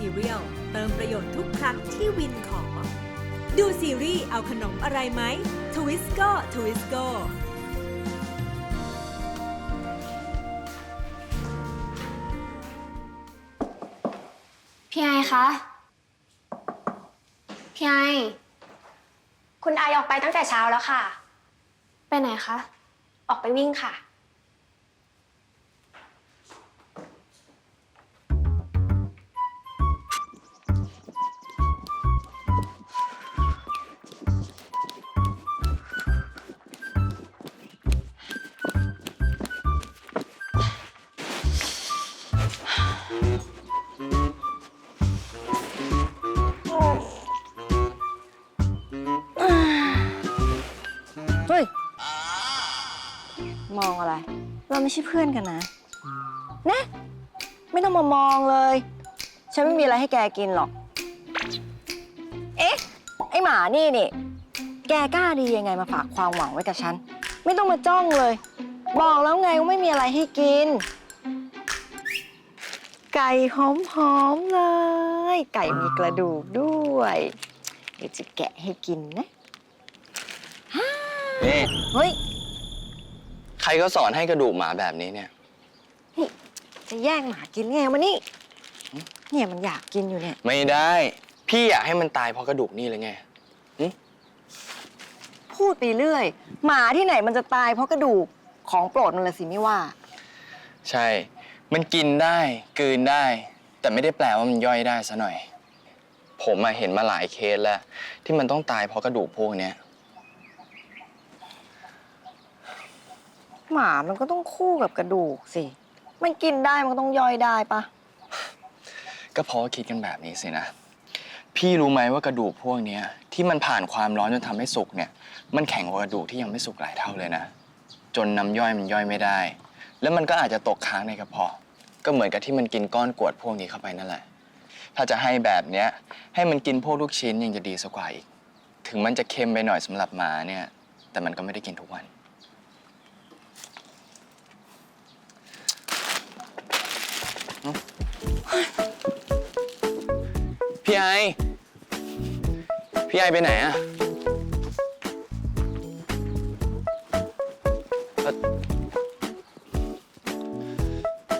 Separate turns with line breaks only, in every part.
ซีเรียลเติมประโยชน์ทุกครั้งที่วินขอ ดูซีรีส์เอาขนมอะไรไหมทวิสโก้ทวิสโก้
พี่ไอคะ พี่ไอ
คุณไอออกไปตั้งแต่เช้าแล้วค่ะ
ไปไหนคะ
ออกไปวิ่งค่ะ
เฮ้ย มองอะไร เราไม่ใช่เพื่อนกันนะ นะ ไม่ต้องมามองเลย ฉันไม่มีอะไรให้แกกินหรอก เอ๊ะ ไอหมานี่นี่ แกกล้าดียังไงมาฝากความหวังไว้กับฉัน ไม่ต้องมาจ้องเลย บอกแล้วไงว่าไม่มีอะไรให้กิน ไก่หอมๆเลย ไก่มีกระดูกด้วย เดี๋ยวจะแกะให้กินนะ
นี่
เฮ้ย
ใครก็สอนให้กระดูกหมาแบบนี้เนี่ย
จะแย่งหมากินไงมานี่เนี่ยมันอยากกินอยู่เนี่ย
ไม่ได้ พี่อยากให้มันตายเพราะกระดูกนี่เลยไง
พูดไปเรื่อย หมาที่ไหนมันจะตายเพราะกระดูกของโปรดมันละสิไม่ว่า
ใช่ มันกินได้กลืนได้ แต่ไม่ได้แปลว่ามันย่อยได้ซะหน่อย ผมมาเห็นมาหลายเคสแล้ว ที่มันต้องตายเพราะกระดูกพวกเนี้ย
หมามันก็ต้องคู่กับกระดูกสิ มันกินได้มันก็ต้องย่อยได้ปะ
ก็เพราะว่าคิดกันแบบนี้สินะ พี่รู้ไหมว่ากระดูกพวกเนี้ยที่มันผ่านความร้อนจนทำให้สุกเนี่ย มันแข็งกว่ากระดูกที่ยังไม่สุกหลายเท่าเลยนะ จนน้ำย่อยมันย่อยไม่ได้ แล้วมันก็อาจจะตกค้างในกระเพาะ ก็เหมือนกับที่มันกินก้อนกรวดพวกนี้เข้าไปนั่นแหละ ถ้าจะให้แบบเนี้ยให้มันกินพวกลูกชิ้นยังจะดีสักกว่าอีก ถึงมันจะเค็มไปหน่อยสำหรับหมาเนี่ย แต่มันก็ไม่ได้กินทุกวัน พี่ไอ พี่ไอไปไหนอะ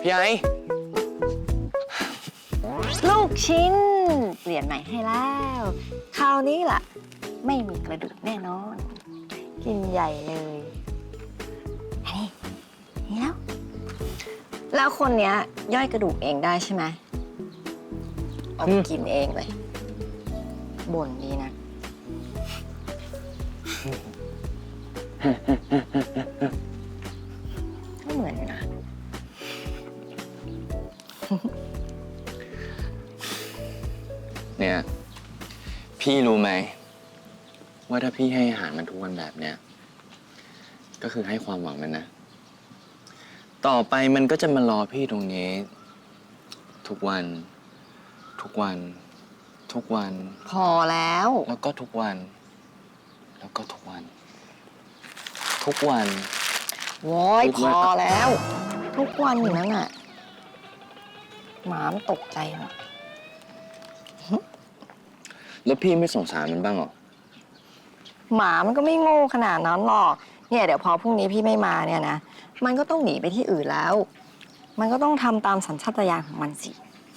พี่ไอ
ลูกชิ้น เปลี่ยนใหม่ให้แล้ว คราวนี้ล่ะ ไม่มีกระดูกแน่นอน กินใหญ่เลยอันนี้นี่แล้ว แล้วคนเนี้ยย่อยกระดูกเองได้ใช่ไหมเอาไปกินเองเลยบ่นดีนะไม่เหมือนนะ
เนี่ย พี่รู้ไหม ว่าถ้าพี่ให้อาหารมันทุกวันแบบเนี้ย ก็คือให้ความหวังมันนะ ต่อไปมันก็จะมารอพี่ตรงนี้ ทุกวัน ทุกวัน ทุกวัน
พอแล้ว
แล้วก็ทุกวัน แล้วก็ทุกวัน ทุกวัน
โว้ย
ทุก
พ
วัน
อแล้ว ทุกวันอยู่นั่นน่ะ หมามันตกใจหมด
แล้วพี่ไม่สงสารมันบ้างเหรอ
หมามันก็ไม่โง่ขนาดนั้นหรอก เนี่ยเดี๋ยวพอพรุ่งนี้พี่ไม่มาเนี่ยนะ มันก็ต้องหนีไปที่อื่นแล้ว มันก็ต้องทำตามสัญชาตญาณของมันสิ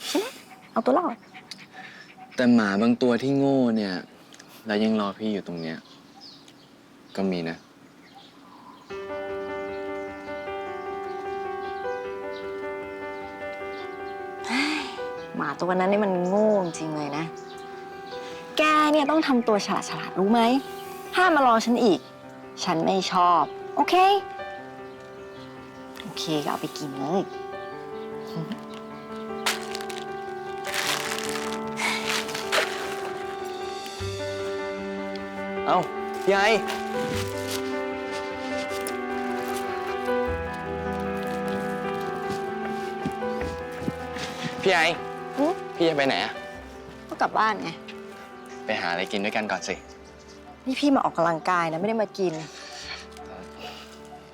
ใช่ไหมเอาตัวรอด
แต่หมาบางตัวที่โง่เนี่ย แล้วยังรอพี่อยู่ตรงเนี้ย ก็มีนะ
หมาตัวนั้นนี่มันโง่จริงเลยนะ แกเนี่ยต้องทำตัวฉลาดฉลาดรู้ไหม ห้ามมารอฉันอีก ฉันไม่ชอบ โอเค โอเคก็เอาไปกินเลย
เอ้าพี่ไอพี่ไอ พี่จะไปไหนอะ
ก็กลับบ้านไง
ไปหาอะไรกินด้วยกันก่อนสิ
นี่พี่มาออกกำลังกายนะไม่ได้มากิน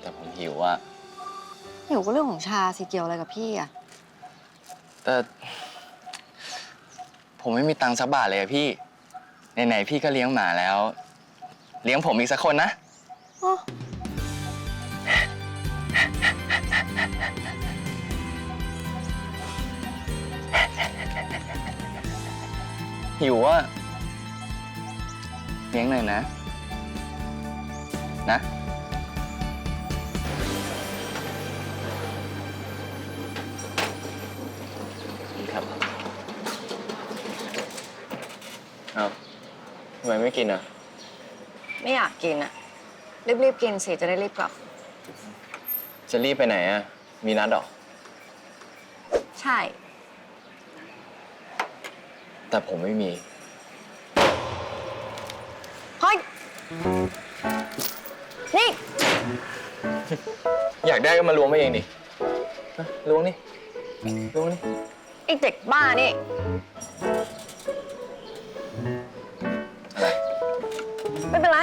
แต่ผมหิวอะ
หิวก็เรื่องของชาสิเกี่ยวอะไรกับพี่อะ
แต่ผมไม่มีตังค์สักบาทเลยอะพี่ ไหนๆพี่ก็เลี้ยงหมาแล้ว เลี้ยงผมอีกสักคนนะ หิวอะเลี้ยงหน่อยนะ นะครับ เอาทำไมไม่กินอะ
ไม่อยากกินอะรีบๆกินสิจะได้รีบกลับ
จะรีบไปไหนอะ มีนัดเหรอ
ใช่
แต่ผมไม่มี
เฮ้ย นี่
อยากได้ก็มาล้วงมาเองดิมาล้วงนี่ล้วงนี่
ไอเด็กบ้านี่
อะไร
ไม่เป็นไร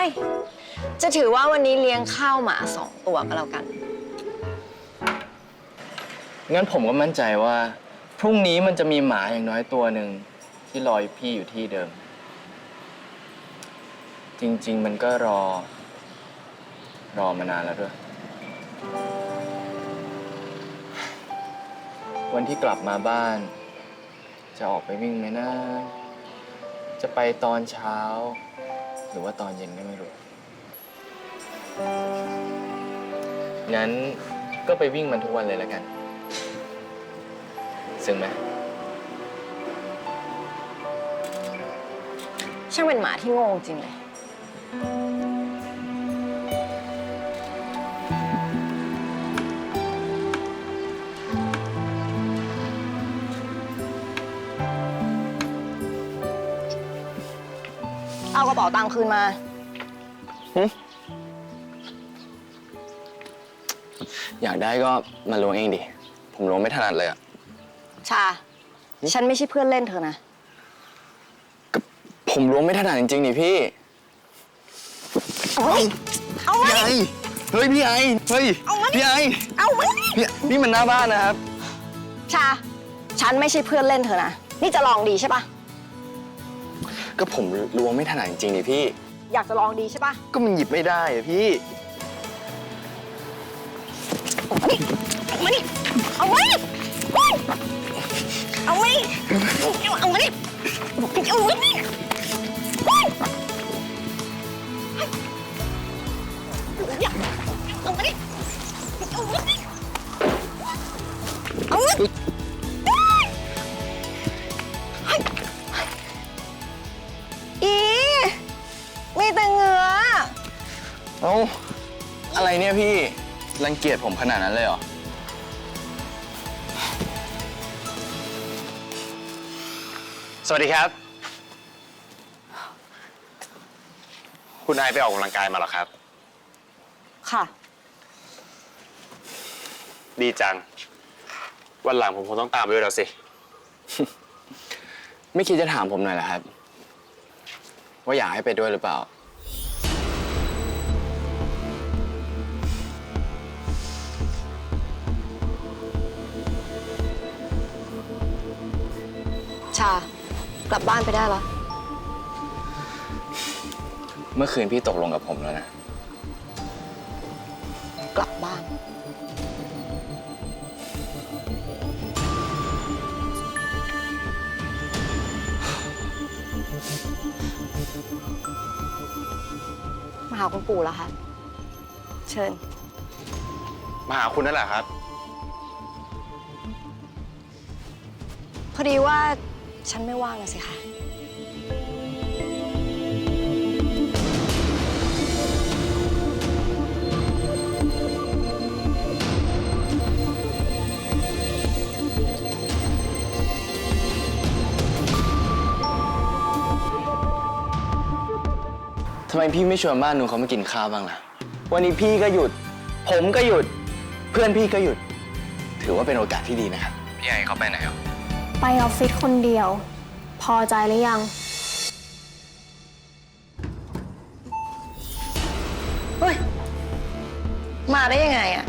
จะถือว่าวันนี้เลี้ยงข้าวหมาสองตัวก็แล้วกัน
งั้นผมก็มั่นใจว่า พรุ่งนี้มันจะมีหมาอย่างน้อยตัวหนึ่ง ที่รอพี่อยู่ที่เดิม จริง ๆ มันก็รอ รอมานานแล้วด้วย วันที่กลับมาบ้าน จะออกไปวิ่งไหมนะจะไปตอนเช้า หรือว่าตอนเย็นก็ไม่รู้ งั้นก็ไปวิ่งมันทุกวันเลยแล้วกัน ซึ้งไหม
ช่างเป็นหมาที่โง่จริงเลย เอากระเป๋าตังค์คืนมา
อยากได้ก็มาล้วงเองดิ ผมล้วงไม่ถนัดเลยอะ
ชา ฉันไม่ใช่เพื่อนเล่นเธอนะ
ผมล้วงไม่ถนัดจริงๆนี่พี่
เอาไว้เอาไว้
พี่ไอเฮ้ยพี่ไอเฮ้ย
เอามาดิ
พี่ไอ
เอาไว้
พี่นี่มันหน้าบ้านนะครับ
ชา ฉันไม่ใช่เพื่อนเล่นเธอนะ นี่จะลองดีใช่ปะ
ก็ผมล้วงไม่ถนัดจริงๆนี่พี่
อยากจะลองดีใช่ปะ
ก็มันหยิบไม่ได้อะพี่
เอามาดิเอามาดิเอามาดิเอามาดิเอามาดิอย่า
อ้าอะไรเนี่ยพี่ รังเกียจผมขนาดนั้นเลยเหรอ
สวัสดีครับ คุณนายไปออกกำลังกายมาเหรอครับ
ค่ะ
ดีจัง วันหลังผมคงต้องตามไปด้วยแล้วสิ
ไม่คิดจะถามผมหน่อยเหรอครับ ว่าอยากให้ไปด้วยหรือเปล่า
ชากลับบ้านไปได้แล้ว
เมื่อคืนพี่ตกลงกับผมแล้วนะ
กลับบ้าน มาหาคุณปู่แล้วค่ะเชิญ
มาหาคุณนั่นแหละครับ
พอดีว่า ฉันไม่ว่างนะสิคะ
ทำไมพี่ไม่ชวนบ้านนู้นเขามากินข้าวบ้างล่ะ วันนี้พี่ก็หยุด ผมก็หยุด เพื่อนพี่ก็หยุด ถือว่าเป็นโอกาสที่ดีนะครับ พี่ไอเขาไปไหนอะ
ไปออฟฟิศคนเดียว พอใจหรือยัง
เฮ้ย มาได้ยังไงอะ